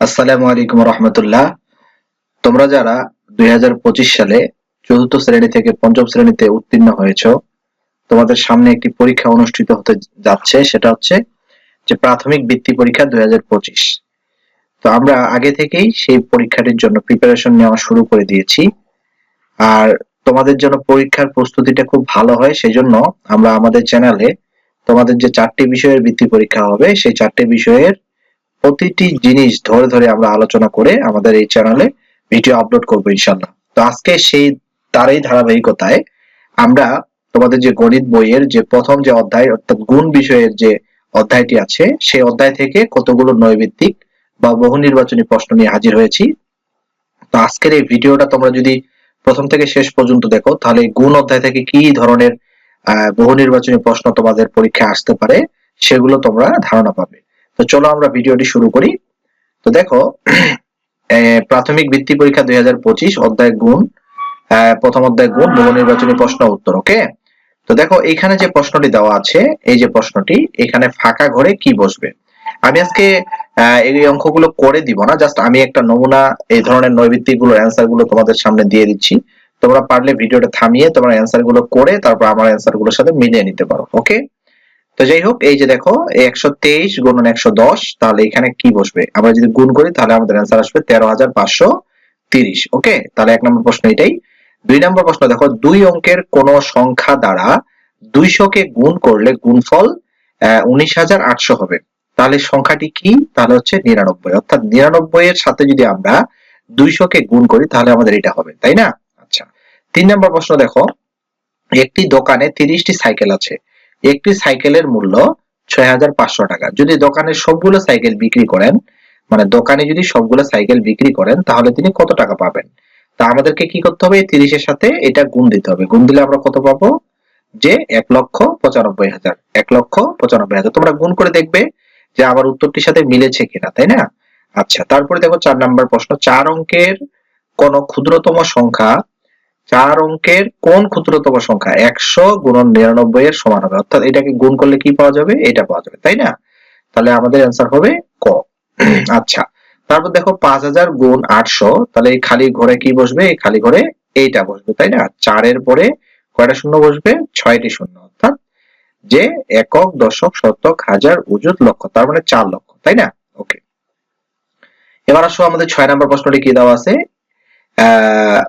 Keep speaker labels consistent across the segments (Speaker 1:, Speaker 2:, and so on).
Speaker 1: আসসালামু আলাইকুম রহমতুল্লাহ। তোমরা যারা দুই হাজার পঁচিশ সালে চতুর্থ শ্রেণি থেকে পঞ্চম শ্রেণীতে উত্তীর্ণ হয়েছো, তোমাদের সামনে একটি পরীক্ষা অনুষ্ঠিত হতে যাচ্ছে, সেটা হচ্ছে যে প্রাথমিক বৃত্তি পরীক্ষা দুই হাজার পঁচিশ। তো আমরা আগে থেকেই সেই পরীক্ষাটির জন্য প্রিপারেশন নেওয়া শুরু করে দিয়েছি। আর তোমাদের জন্য পরীক্ষার প্রস্তুতিটা খুব ভালো হয়, সেজন্য আমরা আমাদের চ্যানেলে তোমাদের যে চারটি বিষয়ের বৃত্তি পরীক্ষা হবে, সেই চারটি বিষয়ের প্রতিটি জিনিস ধরে ধরে আমরা আলোচনা করে আমাদের এই চ্যানেলে ভিডিও আপলোড করব ইনশাল্লাহ তো আজকে সেই, তারই ধারাবাহিকতায় আমরা তোমাদের যে গণিত বইয়ের যে প্রথম যে অধ্যায়, অর্থাৎ গুণ বিষয়ের যে অধ্যায়টি আছে, সেই অধ্যায় থেকে কতগুলো নৈবিত্তিক বা বহু নির্বাচনী প্রশ্ন নিয়ে হাজির হয়েছি। তো আজকের এই ভিডিওটা তোমরা যদি প্রথম থেকে শেষ পর্যন্ত দেখো, তাহলে গুণ অধ্যায় থেকে কি ধরনের বহু নির্বাচনী প্রশ্ন তোমাদের পরীক্ষায় আসতে পারে, সেগুলো তোমরা ধারণা পাবে। তো চলো আমরা ভিডিওটি শুরু করি। তো দেখো প্রাথমিক বৃত্তি পরীক্ষা দুই হাজার পঁচিশ, অধ্যায় গুণ প্রথম অধ্যায় গুণ বহু নির্বাচনী প্রশ্ন উত্তর, ওকে? তো দেখো, এখানে যে প্রশ্নটি দেওয়া আছে, এই যে প্রশ্নটি, এখানে ফাঁকা ঘরে কি বসবে? আমি আজকে এই অঙ্কগুলো করে দিব না, জাস্ট আমি একটা নমুনা, এই ধরনের নৈবিত্তিকগুলো অ্যান্সারগুলো তোমাদের সামনে দিয়ে দিচ্ছি। তোমরা পারলে ভিডিওটা থামিয়ে তোমরা অ্যান্সারগুলো করে তারপর আমার অ্যান্সারগুলোর সাথে মিলিয়ে নিতে পারো, ওকে? তো যাই হোক, এই যে দেখো একশো তেইশ গুণন একশো দশ, তাহলে এখানে কি বসবে? আমরা যদি গুণ করি, তাহলে আমাদের অ্যান্সার আসবে তেরো হাজার পাঁচশো তিরিশ, ওকে? তাহলে এক নম্বর প্রশ্ন এটাই। দুই নম্বর প্রশ্ন, দেখো, দুই অঙ্কের কোন সংখ্যা দ্বারা দুইশোকে গুণ করলে গুণফল উনিশ হাজার আটশো হবে। তাহলে সংখ্যাটি কি? তাহলে হচ্ছে নিরানব্বই। অর্থাৎ নিরানব্বই এর সাথে যদি আমরা দুইশোকে গুণ করি, তাহলে আমাদের এটা হবে, তাই না? আচ্ছা। তিন নম্বর প্রশ্ন, দেখো, একটি দোকানে তিরিশটি সাইকেল আছে। একটি সাইকেলের মূল্য ছয় হাজার পাঁচশো টাকা। যদি দোকানে সবগুলো সাইকেল বিক্রি করেন মানে দোকানে যদি সবগুলো সাইকেল বিক্রি করেন, তাহলে তিনি কত টাকা পাবেন? তা আমাদেরকে কি করতে হবে? তিরিশের সাথে এটা গুণ দিতে হবে। গুণ দিলে আমরা কত পাবো? যে এক লক্ষ পঁচানব্বই হাজার। এক লক্ষ পঁচানব্বই হাজার। তোমরা গুণ করে দেখবে যে আমার উত্তরটির সাথে মিলেছে কিনা, তাই না? আচ্ছা তারপরে দেখো চার নাম্বার প্রশ্ন। চার অঙ্কের কোন ক্ষুদ্রতম সংখ্যা চার অঙ্কের কোন ক্ষুদ্রতম সংখ্যা? একশো গুণন নিরানব্বই এর সমান হবে। অর্থাৎ এটাকে গুণ করলে কি পাওয়া যাবে? এটা পাওয়া যাবে, তাই না? তাহলে আমাদের অ্যান্সার হবে ক। আচ্ছা তারপর দেখো পাঁচ হাজার গুণ আটশো, তাহলে এই খালি ঘরে কি বসবে? এই খালি ঘরে এইটা বসবে, তাই না? চারের পরে কয়টা শূন্য বসবে? ছয়টি শূন্য। অর্থাৎ যে একক, দশক, শতক, হাজার, উজুত লক্ষ, তার মানে চার লক্ষ, তাই না? ওকে এবার আসো আমাদের ছয় নম্বর প্রশ্নটি কি দেওয়া আছে? আহ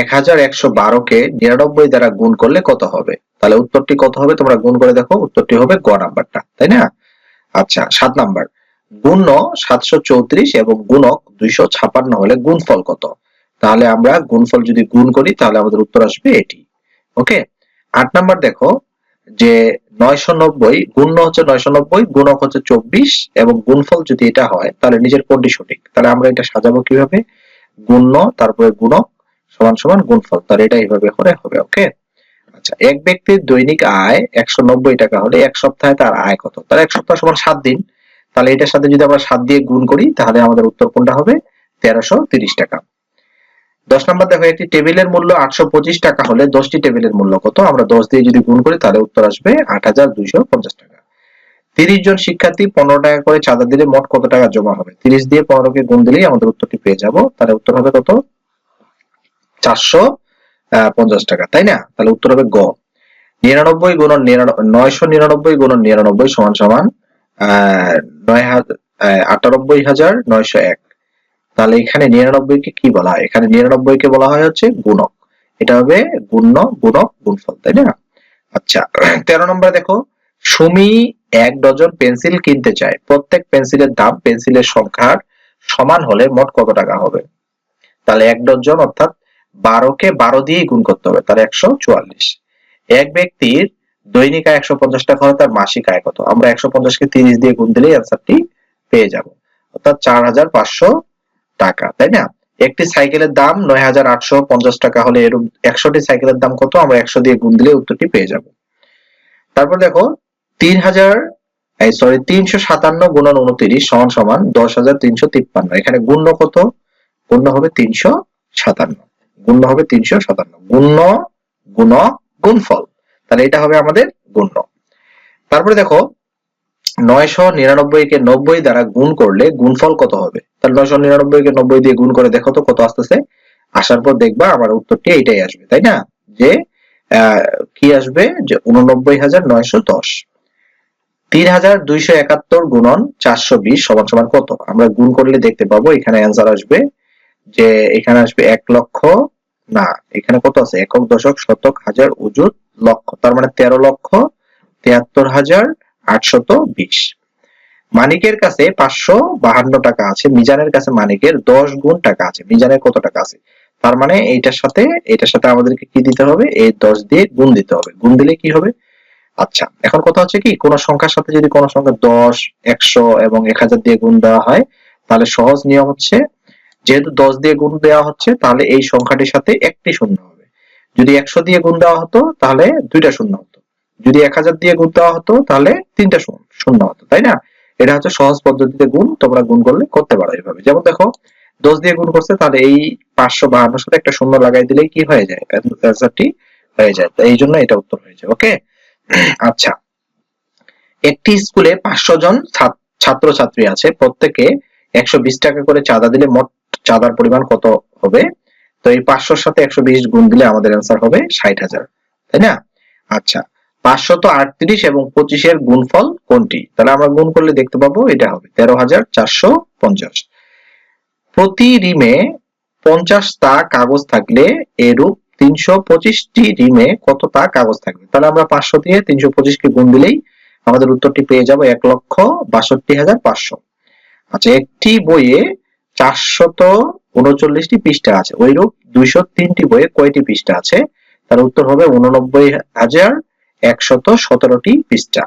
Speaker 1: এক হাজার একশো বারোকে নিরানব্বই দ্বারা গুণ করলে কত হবে? তাহলে উত্তরটি কত হবে? তোমরা গুণ করে দেখো, উত্তরটি হবে গ নাম্বারটা, তাই না? আচ্ছা সাত নাম্বার। গুণ্য সাতশো চৌত্রিশ এবং গুণক দুইশো ছাপান্ন হলে গুণফল কত? তাহলে আমরা গুণফল যদি গুণ করি, তাহলে আমাদের উত্তর আসবে এটি, ওকে? আট নাম্বার দেখো, যে নয়শো নব্বই, গুণ্য হচ্ছে নয়শো নব্বই, গুণক হচ্ছে চব্বিশ, এবং গুণফল যদি এটা হয়, তাহলে নিজের কোনটি সঠিক? তাহলে আমরা এটা সাজাবো কীভাবে? গুণ্য, তারপরে গুণক সমান সমান গুণফল। তার এটা এইভাবে করে হবে ওকে আচ্ছা এক ব্যক্তির দৈনিক আয় একশো নব্বই টাকা হলে এক সপ্তাহে তার আয় কত? তাহলে এক সপ্তাহ সমান সাত দিন। তাহলে এটার সাথে যদি আমরা সাত দিয়ে গুণ করি, তাহলে আমাদের উত্তর কোনটা হবে? তিরিশ টাকা। দশ নম্বর দেখো, একটি টেবিলের মূল্য আটশো পঁচিশ টাকা হলে দশটি টেবিলের মূল্য কত? আমরা দশ দিয়ে যদি গুণ করি, তাহলে উত্তর আসবে আট হাজার দুইশো পঞ্চাশ টাকা। তিরিশ জন শিক্ষার্থী পনেরো টাকা করে চাঁদা দিলে মোট কত টাকা জমা হবে? তিরিশ দিয়ে পনেরোকে গুণ দিলেই আমাদের উত্তরটি পেয়ে যাব। তাহলে উত্তর হবে কত? চারশো পঞ্চাশ টাকা, তাই না? তাহলে উত্তর হবে গ। নিরানব্বই গুণ নয়শো নিরানব্বই গুণ নিরানব্বই সমান সমান নয় আটানব্বই হাজার নয়শো এক। তাহলে এখানে নিরানব্বই কে কি বলা হয়? এখানে নিরানব্বই কে বলা হয় হচ্ছে গুণক। এটা হবে গুণ্য, গুণক, গুণফল, তাই না? আচ্ছা তেরো নম্বর দেখো, সুমি এক ডজন পেন্সিল কিনতে চায়। প্রত্যেক পেন্সিলের দাম পেন্সিলের সংখ্যার সমান হলে মোট কত টাকা হবে? তাহলে এক ডজন, অর্থাৎ বারোকে বারো দিয়ে গুণ করতে হবে তার একশো চুয়াল্লিশ। এক ব্যক্তির দৈনিক আয় একশো পঞ্চাশ টাকা হলে তার মাসিক আয় কত? আমরা একশো পঞ্চাশকে তিরিশ দিয়ে গুণ দিলেই অ্যান্সারটি পেয়ে যাব। অর্থাৎ চার হাজার পাঁচশো টাকা, তাই না? একটি সাইকেলের দাম নয় হাজার আটশো পঞ্চাশ টাকা হলে এরকম একশোটি সাইকেলের দাম কত? আমরা একশো দিয়ে গুণ দিলে উত্তরটি পেয়ে যাব। তারপর দেখো, তিন হাজার সরি তিনশো সাতান্ন গুণন উনত্রিশ সমান সমান দশ হাজার তিনশো তিপ্পান্ন। এখানে গুণ্য কত? গুণ্য হবে তিনশো সাতান্ন। গুণ্য হবে তিনশো সাতান্ন। গুণ্য, গুণ, গুণফল। তাহলে এটা হবে আমাদের গুণ্য। তারপরে দেখো, নয়শো নিরানব্বই কে নব্বই দ্বারা গুণ করলে গুণফল কত হবে? তাহলে নয়শো নিরানব্বই কে নব্বই দিয়ে গুণ করে দেখো তো কত আসতেছে। আসার পর দেখবা আমার উত্তরটি এইটাই আসবে, তাই না? যে কি আসবে? যে উননব্বই হাজার নয়শো দশ। তিন হাজার দুইশো একাত্তর গুণন চারশো বিশ সমান সমান কত? আমরা গুণ করলে দেখতে পাবো, এখানে অ্যান্সার আসবে যে, এখানে আসবে এক লক্ষ না, এখানে কত আছে? একক, দশক, শতক, হাজার, অযুত, লক্ষ। তার মানে তেরো লক্ষ, তিয়াত্তর হাজার, আটশত বিশ। মানিকের কাছে পাঁচশো বাহান্ন টাকা আছে। মিজানের কাছে মানিকের দশ গুণ টাকা আছে। মিজানের কত টাকা আছে? তার মানে এইটার সাথে, এটার সাথে আমাদেরকে কি দিতে হবে? এই দশ দিয়ে গুণ দিতে হবে। গুণ দিলে কি হবে? আচ্ছা এখন কথা হচ্ছে কি, কোন সংখ্যার সাথে যদি কোন সংখ্যা দশ, একশো এবং এক হাজার দিয়ে গুণ দেওয়া হয়, তাহলে সহজ নিয়ম হচ্ছে যেহেতু দশ দিয়ে গুণ দেওয়া হচ্ছে, তাহলে এই সংখ্যাটির সাথে একটি শূন্য হবে। যদি একশো দিয়ে গুণ দেওয়া হতো, তাহলে দুইটা শূন্য হতো। যদি এক হাজার দিয়ে গুণ দেওয়া হতো, তাহলে তিনটা শূন্য হতো, তাই না? এটা হচ্ছে সহজ পদ্ধতিতে গুণ, তোমরা গুণ করলে করতে পারো এইভাবে। যেমন দেখো, দশ দিয়ে গুণ করছে, তাহলে এই পাঁচশো বাহান্নর সাথে একটা শূন্য লাগাই দিলেই কি হয়ে যায়? অ্যান্সারটি হয়ে যায়। এই জন্য এটা উত্তর হয়ে যায় ওকে আচ্ছা। একটি স্কুলে পাঁচশো জন ছাত্র ছাত্রী আছে। প্রত্যেকে একশো বিশ টাকা করে চাঁদা দিলে মোট চাঁদার পরিমাণ কত হবে? তো এই পাঁচশোর সাথে একশো বিশ গুণ দিলে আমাদের অ্যান্সার হবে ষাট হাজার, তাই না? আচ্ছা পাঁচশত আটত্রিশ এবং পঁচিশের গুণফল কোনটি? তাহলে আমরা গুণ করলে দেখতে পাবো এটা হবে তেরো হাজার চারশো পঞ্চাশ। প্রতি রিমে পঞ্চাশটা কাগজ থাকলে এরূপ তিনশো পঁচিশটি রিমে কতটা কাগজ থাকবে? তাহলে আমরা পাঁচশো দিয়ে তিনশো পঁচিশকে গুণ দিলেই আমাদের উত্তরটি পেয়ে যাব এক লক্ষ বাষট্টি হাজার পাঁচশো। আচ্ছা একটি বইয়ে চারশত উনচল্লিশটি পৃষ্ঠা আছে। ওইরূপ দুইশো তিনটি বইয়ে কয়টি পৃষ্ঠা আছে? তার উত্তর হবে উননব্বই হাজার একশত সতেরোটি পৃষ্ঠা।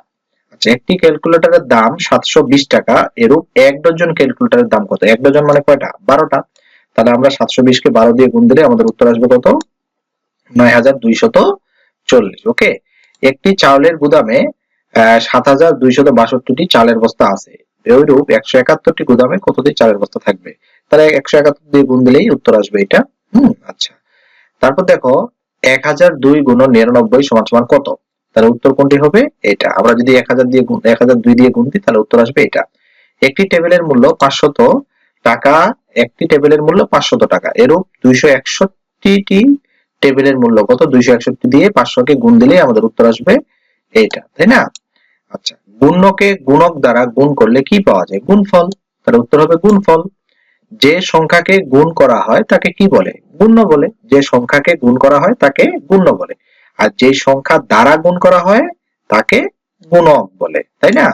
Speaker 1: আচ্ছা একটি ক্যালকুলেটরের দাম সাতশো বিশ টাকা, এরূপ এক ডজন ক্যালকুলেটরের দাম কত? এক ডজন মানে কয়টা? বারোটা। তাহলে আমরা সাতশো বিশ কে বারো দিয়ে গুণ দিলে আমাদের উত্তর আসবে কত? নয় হাজার দুইশত চল্লিশ। ওকে? একটি চাউলের গুদামে সাত হাজার দুইশত বাষট্টিটি চালের বস্তা আছে। ওইরূপ একশো একাত্তরটি গুদামে কতদিন চালের বস্তা থাকবে? তাহলে একশো একাত্তর দিয়ে গুণ দিলেই উত্তর আসবে এটা। হুম আচ্ছা। তারপর দেখো, এক হাজার দুই গুণ নিরানব্বই সমান সমান কত? তাহলে উত্তর কোনটি হবে? এটা। আমরা যদি এক হাজার দিয়ে এক হাজার দুই দিয়ে গুণ দিই, তাহলে উত্তর আসবে এটা। একটি টেবিলের মূল্য পাঁচশত টাকা, একটি টেবিলের মূল্য পাঁচশত টাকা। এরূপ দুইশো একষট্টি টেবিলের মূল্য কত? দুইশো একষট্টি দিয়ে পাঁচশো কে গুণ দিলেই আমাদের উত্তর আসবে এটা, তাই না? আচ্ছা গুণ্যকে গুণক দ্বারা গুণ করলে কি পাওয়া যায়? গুণফল। তার উত্তর হবে গুণফল। যে সংখ্যাকে গুণ করা হয় তাকে কি বলে? গুণ্য বলে। যে সংখ্যাকে গুণ করা হয় তাকে গুণ্য বলে। আর যে সংখ্যা দ্বারা গুণ করা হয় তাকে গুণক বলে, তাই না?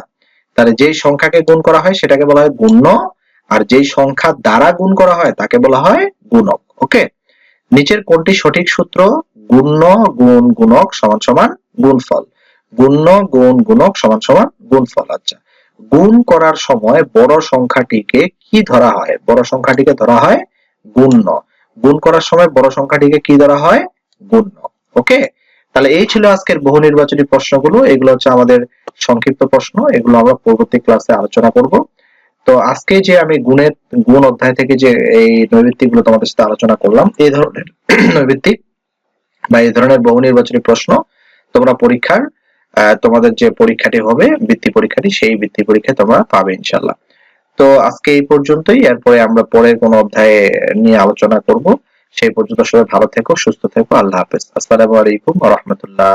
Speaker 1: তাহলে যেই সংখ্যাকে গুণ করা হয় সেটাকে বলা হয় গুণ্য। আর যেই সংখ্যা দ্বারা গুণ করা হয় তাকে বলা হয় গুণক। ওকে? নিচের কোনটি সঠিক সূত্র? গুণ্য গুণ গুণক সমান সমান গুণফল। গুণ্য, গুণ, গুণক সমান সমান গুণফল। আচ্ছা গুণ করার সময় বড় সংখ্যাটিকে কি ধরা হয়? বড় সংখ্যাটিকে ধরা হয় গুণ্য। গুণ করার সময় বড় সংখ্যাটিকে কি ধরা হয়? গুণ্য। ওকে? তাহলে এই ছিল আজকের বহু নির্বাচনী প্রশ্নগুলো। এগুলো হচ্ছে আমাদের সংক্ষিপ্ত প্রশ্ন। এগুলো আমরা পরবর্তী ক্লাসে আলোচনা করব। তো আজকে যে আমি গুণের, গুণ অধ্যায় থেকে যে এই নৈবিত্তিকগুলো তোমাদের সাথে আলোচনা করলাম, এই ধরনের নৈবিত্তিক বা এই ধরনের বহু নির্বাচনী প্রশ্ন তোমরা পরীক্ষার তোমাদের যে পরীক্ষাটি হবে, বৃত্তি পরীক্ষাটি, সেই বৃত্তি পরীক্ষা তোমরা পাবে ইনশাল্লাহ তো আজকে এই পর্যন্তই, এরপরে আমরা পরে কোনো অধ্যায়ে নিয়ে আলোচনা করব। সেই পর্যন্ত সবাই ভালো থেকো, সুস্থ থেকো, আল্লাহ হাফেজ। আসসালামু আলাইকুম রহমতুল্লাহ।